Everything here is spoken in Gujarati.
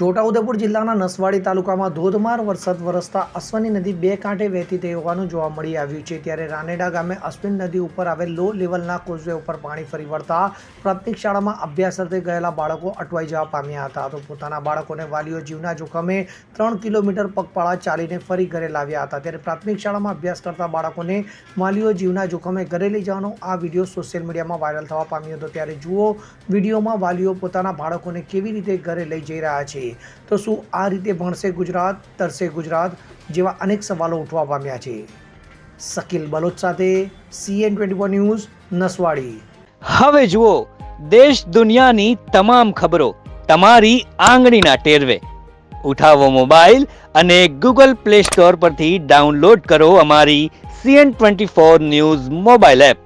છોટાઉદેપુર જિલ્લાના નસવાડી તાલુકામાં ધોધમાર વરસાદ વરસતા અશ્વની નદી બે કાંઠે વહેતી થઈ હોવાનું જોવા મળી આવ્યું છે. ત્યારે રાનેડા ગામે અશ્વિન નદી ઉપર આવેલ લો લેવલના કોઝવે ઉપર પાણી ફરી વળતા પ્રાથમિક શાળામાં અભ્યાસ અર્થે ગયેલા બાળકો અટવાઈ જવા પામ્યા હતા. તો પોતાના બાળકોને વાલીઓ જીવના જોખમે ત્રણ કિલોમીટર પગપાળા ચાલીને ફરી ઘરે લાવ્યા હતા. ત્યારે પ્રાથમિક શાળામાં અભ્યાસ કરતા બાળકોને વાલીઓ જીવના જોખમે ઘરે લઈ જવાનો આ વીડિયો સોશિયલ મીડિયામાં વાયરલ થવા પામ્યો હતો. ત્યારે જુઓ, વિડીયોમાં વાલીઓ પોતાના બાળકોને કેવી રીતે ઘરે લઈ જઈ રહ્યા છે. તો શું આ રીતે ભણશે ગુજરાત, તરશે ગુજરાત જેવા અનેક સવાલો ઉઠવા પામ્યા છે. શકીલ બલોચ સાથે સીએન ટ્વેન્ટી ન્યૂઝ, નસવાડી. હવે જુઓ, દેશ દુનિયાની તમામ ખબરો તમારી આંગળીના ટેરવે. ઉઠાવો મોબાઈલ અને ગૂગલ પ્લે સ્ટોર પરથી ડાઉનલોડ કરો અમારી CN twenty four news mobile app.